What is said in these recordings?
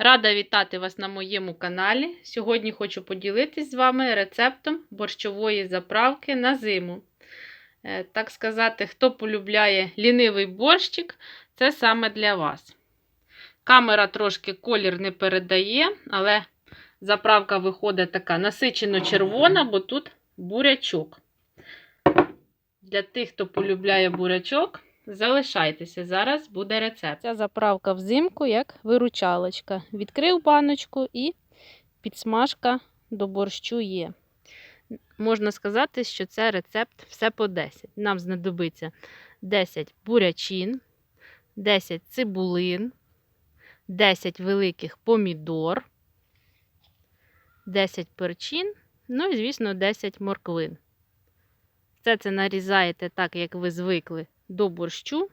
Рада вітати вас на моєму каналі. Сьогодні хочу поділитись з вами рецептом борщової заправки на зиму. Е, Так сказати, хто полюбляє лінивий борщик, це саме для вас. Камера трошки колір не передає, але заправка виходить така насичено червона, бо тут бурячок. Для тих, хто полюбляє бурячок, залишайтеся. Зараз буде рецепт. Ця заправка взимку як виручалочка. Відкрив баночку і підсмажка до борщу є. Можна сказати, що це рецепт все по 10. Нам знадобиться 10 бурячин, 10 цибулин, 10 великих помідор, 10 перчин, ну і, звісно, 10 морквин. Все це нарізаєте так, як ви звикли до борщу.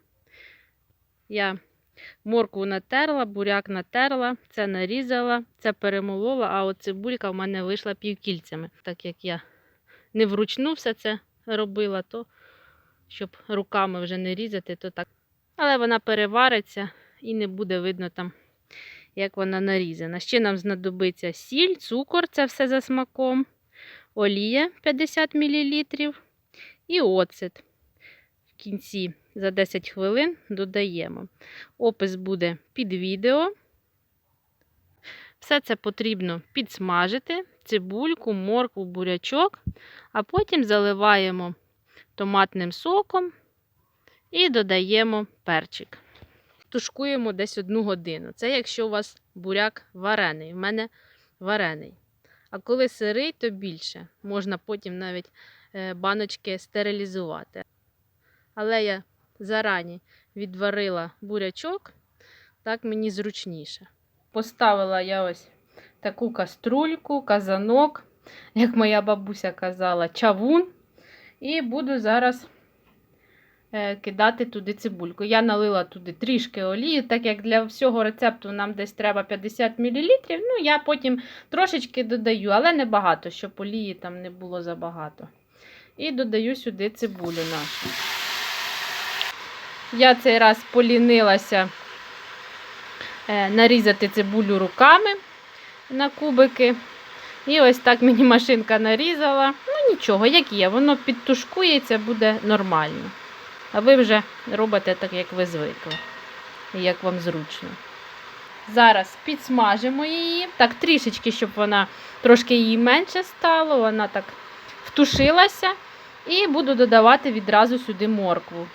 Я моркву натерла, буряк натерла, це нарізала, це перемолола, а от цибулька в мене вийшла півкільцями. Так як я не вручну все це робила, то щоб руками вже не різати, то так. Але вона перевариться і не буде видно там, як вона нарізана. Ще нам знадобиться сіль, цукор, це все за смаком, олія 50 мл і оцет. Кінці за 10 хвилин додаємо. Опис буде під відео. Все це потрібно підсмажити, цибульку, моркву, бурячок, а потім заливаємо томатним соком і додаємо перчик. Тушкуємо десь одну годину. Це якщо у вас буряк варений. У мене варений. А коли сирий, то більше. Можна потім навіть е, баночки стерилізувати. Але я зарані відварила бурячок, так мені зручніше. Поставила я ось таку каструльку, казанок, як моя бабуся казала, чавун. І буду зараз е, кидати туди цибульку. Я налила туди трішки олії, так як для всього рецепту нам десь треба 50 мл. Ну, я потім трошечки додаю, але не багато, щоб олії там не було забагато. І додаю сюди цибулю нашу. Я цей раз полінилася е, нарізати цибулю руками на кубики. І ось так мені машинка нарізала. Ну нічого, як є, воно підтушкується, буде нормально. А ви вже робите так, як ви звикли, і як вам зручно. Зараз підсмажимо її. Так, трішечки, щоб вона трошки її менше стало, вона так втушилася. І буду додавати відразу сюди моркву.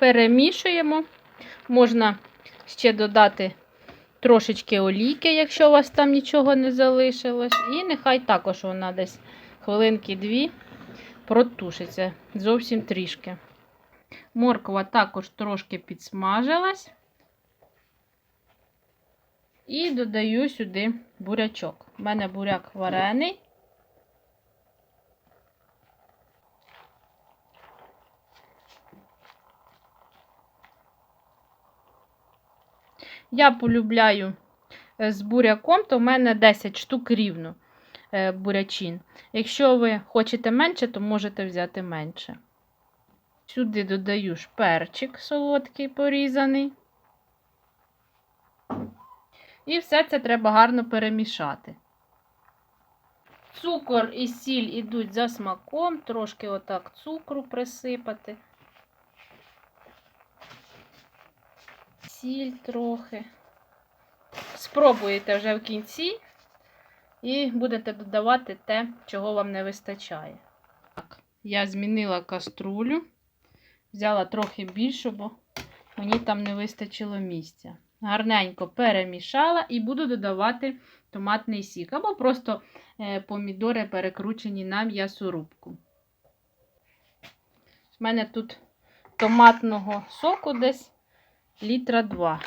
Перемішуємо. Можна ще додати трошечки олійки, якщо у вас там нічого не залишилось. І нехай також вона десь хвилинки-дві протушиться зовсім трішки. Морква також трошки підсмажилась. І додаю сюди бурячок. У мене буряк варений. Я полюбляю е, з буряком, то в мене 10 штук рівно е, бурячин. Якщо ви хочете менше, то можете взяти менше. Сюди додаю шперчик солодкий порізаний. І все це треба гарно перемішати. Цукор і сіль ідуть за смаком, трошки отак цукру присипати. Сіль трохи. Спробуєте вже в кінці і будете додавати те, чого вам не вистачає. Так, я змінила каструлю, взяла трохи більшу, бо мені там не вистачило місця. Гарненько перемішала і буду додавати томатний сік. Або просто е, помідори перекручені на м'ясорубку. У мене тут томатного соку десь літра 2.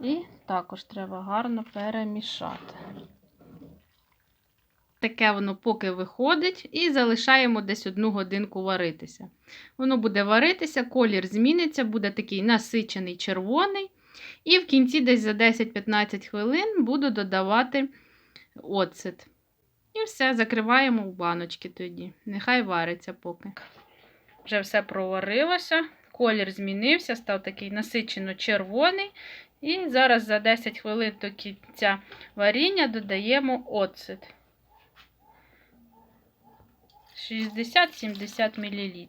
І також треба гарно перемішати. Таке воно поки виходить, і залишаємо десь одну годинку варитися. Воно буде варитися, колір зміниться, буде такий насичений червоний. І в кінці, десь за 10-15 хвилин, буду додавати оцет. І все, закриваємо в баночки тоді. Нехай вариться поки. Вже все проварилося, колір змінився, став такий насичено червоний. І зараз за 10 хвилин до кінця варіння додаємо оцет. 60-70 мл.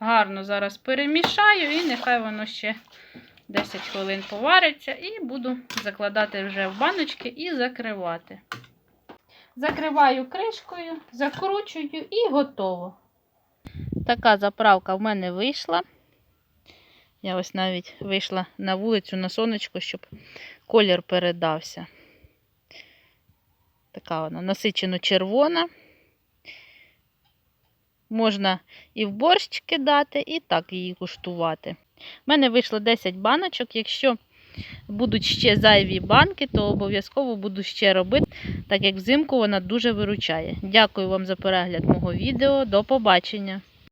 Гарно зараз перемішаю і нехай воно ще 10 хвилин повариться, і буду закладати вже в баночки і закривати. Закриваю кришкою, закручую і готово. Така заправка в мене вийшла. Я ось навіть вийшла на вулицю на сонечко, щоб колір передався. Така вона насичено червона. Можна і в борщ кидати, і так її куштувати. У мене вийшло 10 баночок. Якщо будуть ще зайві банки, то обов'язково буду ще робити, так як взимку вона дуже виручає. Дякую вам за перегляд мого відео. До побачення!